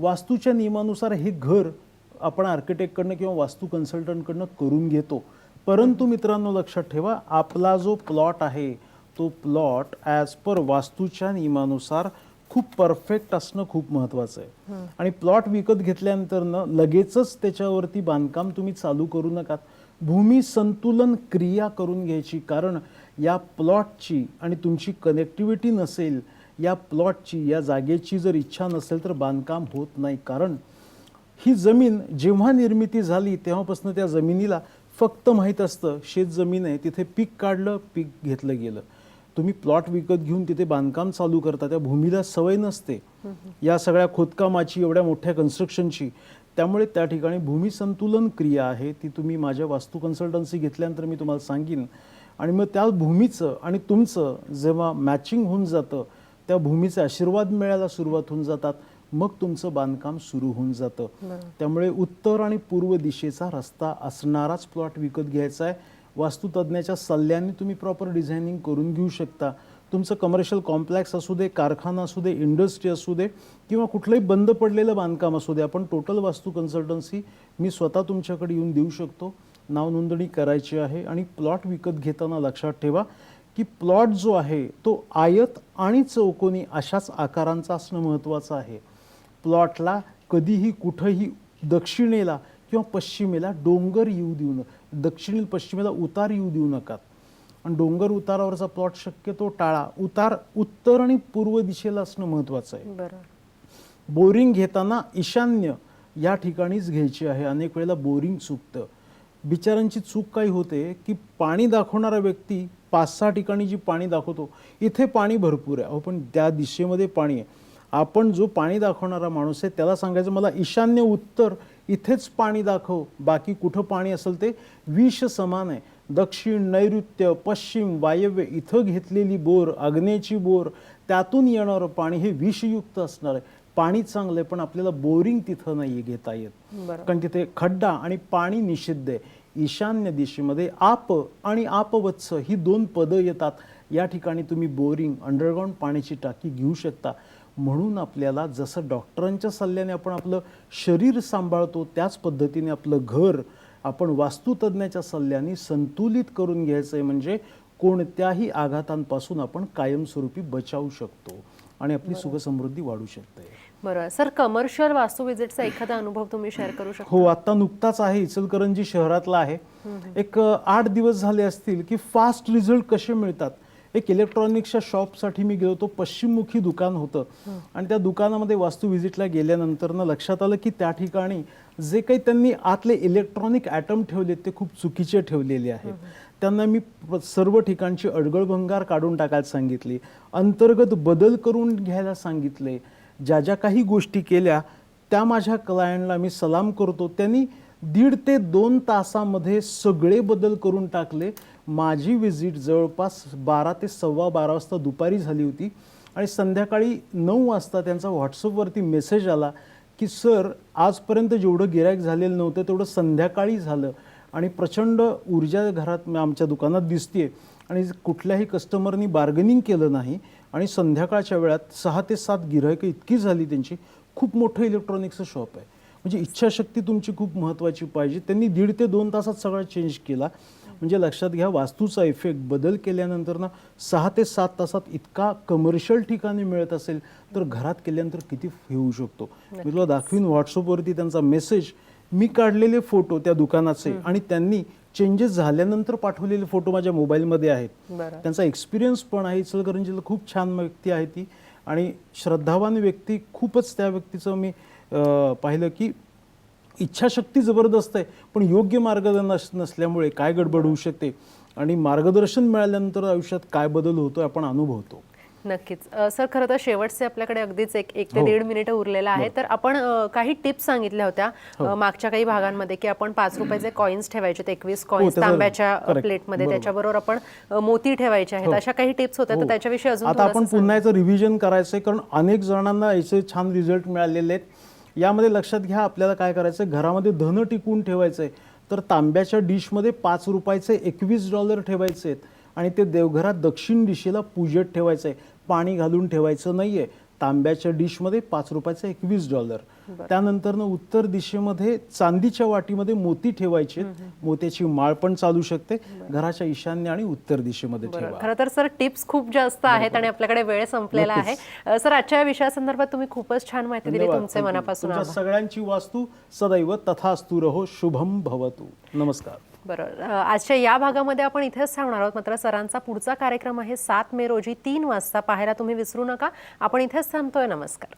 वास्तूच्या नियमानुसार हे घर आपण आर्किटेक्टकडनं किंवा वास्तू कन्सल्टंटकडनं करून घेतो. परंतु मित्रांनो लक्षात ठेवा आपला जो प्लॉट आहे तो प्लॉट ॲज पर वास्तूच्या नियमानुसार खूप परफेक्ट असणं खूप महत्त्वाचं आहे. आणि प्लॉट विकत घेतल्यानंतर न लगेचच त्याच्यावरती बांधकाम तुम्ही चालू करू नका भूमी संतुलन क्रिया करून घ्यायची कारण या प्लॉटची आणि तुमची कनेक्टिव्हिटी नसेल या प्लॉटची या जागेची जर इच्छा नसेल तर बांधकाम होत नाही. कारण ही जमीन जेव्हा निर्मिती झाली तेव्हापासून त्या जमिनीला फक्त माहीत असतं शेत जमीन आहे तिथे पीक काढलं पीक घेतलं गेलं. तुम्ही प्लॉट विकत घेऊन तिथे बांधकाम चालू करता त्या भूमीला सवय नसते. या सगळ्या खोदकामाची एवढ्या मोठ्या कन्स्ट्रक्शनची त्यामुळे त्या ठिकाणी भूमी संतुलन क्रिया आहे ती तुम्ही माझ्या वास्तू कन्सल्टन्सी घेतल्यानंतर मी तुम्हाला सांगेन. आणि मग त्या भूमीचं आणि तुमचं जेव्हा मॅचिंग होऊन जातं त्या भूमीचे आशीर्वाद मिळायला सुरुवात होऊन जातात. मग तुमचं बांधकाम सुरू होऊन जातं. त्यामुळे उत्तर आणि पूर्व दिशेचा रस्ता असणाराच प्लॉट विकत घ्यायचा आहे. वास्तुतज्ञाच्या सल्ल्याने तुम्ही प्रॉपर डिझायनिंग करून घेऊ शकता. तुमचं कमर्शियल कॉम्प्लेक्स असू दे कारखाना असू दे इंडस्ट्री असू दे किंवा कुठलंही बंद पडलेलं बांधकाम असू दे आपण टोटल वास्तू कन्सल्टन्सी मी स्वतः तुमच्याकडे येऊन देऊ शकतो. नाव नोंदणी करायची आहे आणि प्लॉट विकत घेताना लक्षात ठेवा. की प्लॉट जो आहे तो आयत आणि चौकोनी अशाच आकारांचा असणं महत्त्वाचं आहे. प्लॉटला कधीही कुठंही दक्षिणेला किंवा पश्चिमेला डोंगर येऊ देऊ न दक्षिण पश्चिमेला उतार येऊ देऊ नकात आणि डोंगर उतारावरचा प्लॉट शक्यतो टाळा. उतार उत्तर आणि पूर्व दिशेला असणं महत्त्वाचं आहे. बोरिंग घेताना ईशान्य या ठिकाणीच घ्यायची आहे. अनेक वेळेला बोरिंग चुकतं. बिचारांची चूक काय होते की पाणी दाखवणारा व्यक्ती पाच सहा ठिकाणी जी पाणी दाखवतो इथे पाणी भरपूर आहे. अहो पण त्या दिशेमध्ये पाणी आहे. आपण जो पाणी दाखवणारा माणूस आहे त्याला सांगायचं मला ईशान्य उत्तर इथेच पाणी दाखव. बाकी कुठं पाणी असेल ते विष समान आहे. दक्षिण नैऋत्य पश्चिम वायव्य इथं घेतलेली बोर आग्नेयची बोर त्यातून येणारं पाणी हे विषयुक्त असणार आहे. पाणी चांगलं आहे पण आपल्याला बोरिंग तिथं नाही घेता येत. कारण तिथे खड्डा आणि पाणी निषिद्ध आहे. ईशान्य दिशेमध्ये आप आणि आपवत्स ही दोन पदं येतात. या ठिकाणी तुम्ही बोरिंग अंडरग्राऊंड पाण्याची टाकी घेऊ शकता. म्हणून आपल्याला जसं डॉक्टरांच्या सल्ल्याने आपण आपलं शरीर सांभाळतो त्याच पद्धतीने आपलं घर आपण वास्तुतज्ञाच्या सल्ल्याने संतुलित करून घ्यायचं आहे म्हणजे कोणत्याही आघातांपासून आपण कायमस्वरूपी बचावू शकतो आणि आपली सुखसमृद्धी वाढू शकते. बरोबर सर कमर्शियल वास्तू विजिटचा एखादा अनुभव तुम्ही शेअर करू शकता? हो आता नुकताच आहे. इचलकरंजी शहरातला आहे. एक आठ दिवस झाले असतील की फास्ट रिझल्ट कसे मिळतात? एक इलेक्ट्रॉनिक्सच्या शॉपसाठी मी गेलो होतो पश्चिममुखी दुकान होतं. आणि त्या दुकानामध्ये वास्तू व्हिजिटला गेल्यानंतर ना लक्षात आलं की त्या ठिकाणी जे काही त्यांनी आतले इलेक्ट्रॉनिक ॲटम ठेवले ते खूप चुकीचे ठेवलेले आहेत. त्यांना मी सर्व ठिकाणची अडगळभंगार काढून टाकायला सांगितली. अंतर्गत बदल करून घ्यायला सांगितले. ज्या ज्या काही गोष्टी केल्या त्या माझ्या क्लायंटला मी सलाम करतो. त्यांनी दीड ते दोन तासामध्ये सगळे बदल करून टाकले. माझी विजिट जवळपास बारा ते सव्वा बारा वाजता दुपारी झाली होती. आणि संध्याकाळी नऊ वाजता त्यांचा व्हॉट्सअपवरती मेसेज आला की सर आजपर्यंत जेवढं गिरायक झालेलं नव्हतं तेवढं संध्याकाळी झालं. आणि प्रचंड ऊर्जा घरात आमच्या दुकानात दिसते आणि कुठल्याही कस्टमरनी बार्गेनिंग केलं नाही. आणि संध्याकाळच्या वेळात सहा ते सात गिरायकं इतकी झाली त्यांची खूप मोठं इलेक्ट्रॉनिक्सचं शॉप आहे. म्हणजे इच्छाशक्ती तुमची खूप महत्त्वाची पाहिजे. त्यांनी दीड ते दोन तासात सगळा चेंज केला. म्हणजे लक्षात घ्या वास्तूचा इफेक्ट बदल केल्यानंतर ना सहा ते सात तासात इतका कमर्शियल ठिकाणी मिळत असेल तर घरात केल्यानंतर किती होऊ शकतो. मी तुला दाखवीन व्हॉट्सअपवरती त्यांचा मेसेज मी काढलेले फोटो त्या दुकानाचे आणि त्यांनी चेंजेस झाल्यानंतर पाठवलेले फोटो माझ्या मोबाईलमध्ये आहेत. त्यांचा एक्सपिरियन्स पण आहे. इचलकरंजीला खूप छान व्यक्ती आहे ती. आणि श्रद्धावान व्यक्ती खूपच त्या व्यक्तीचं मी पाहिलं की इच्छाशक्ती जबरदस्त आहे. पण योग्य मार्गदर्शन नस- नसल्यामुळे काय गडबड होऊ शकते? आणि मार्गदर्शन मिळाल्यानंतर आयुष्यात काय बदल होतो आपण अनुभवतो? नक्कीच. सर खरं तर शेवटचे आपल्याकडे अगदीच एक एक ते हो. दीड मिनिट उरलेला आहे. तर आपण काही टिप्स सांगितल्या होत्या अ, मागच्या काही भागांमध्ये की आपण पाच रुपयाचे कॉइन्स ठेवायचे एकवीस कॉइन्स तांब्याच्या. प्लेटमध्ये बरोबर. त्याच्याबरोबर आपण मोती ठेवायचे आहेत. अशा काही टिप्स होत्या तर हो. त्याच्याविषयी अजून आता आपण पुन्हा याचं रिव्हिजन करायचं आहे कारण अनेक जणांना याचे छान रिझल्ट मिळालेले आहेत. यामध्ये लक्षात घ्या आपल्याला काय करायचं घरामध्ये धन टिकवून ठेवायचं आहे तर तांब्याच्या डिशमध्ये पाच रुपयाचे एकवीस डॉलर ठेवायचे आहेत आणि ते देवघरात दक्षिण दिशेला पूजेत ठेवायचं आहे पाणी घालून ठेवायचं नाही आहे तांब्याच्या डिशमध्ये पाच रुपयाचे एकवीस डॉलर. त्यानंतर उत्तर दिशेमध्ये चांदीच्या वाटीमध्ये मोती ठेवायचे. मोत्याची माळ पण चालू शकते. घराच्या ईशान्य आणि उत्तर दिशेमध्ये ठेवा. खरं तर सर टिप्स खूप जास्त आहेत आणि आपल्याकडे वेळ संपलेला आहे. सर आजच्या या विषयासंदर्भात तुम्ही खूपच छान माहिती दिली. तुमचे. मनापासून. सगळ्यांची वास्तू सदैव तथास्तु रहो शुभम भवतु. नमस्कार. बरं आजच्या या भागामध्ये आपण इथेच थांबणार आहोत. मात्र सरांचा पुढचा कार्यक्रम आहे सात मे रोजी तीन वाजता. पाहायला तुम्ही विसरू नका. आपण इथेच थांबतोय. नमस्कार.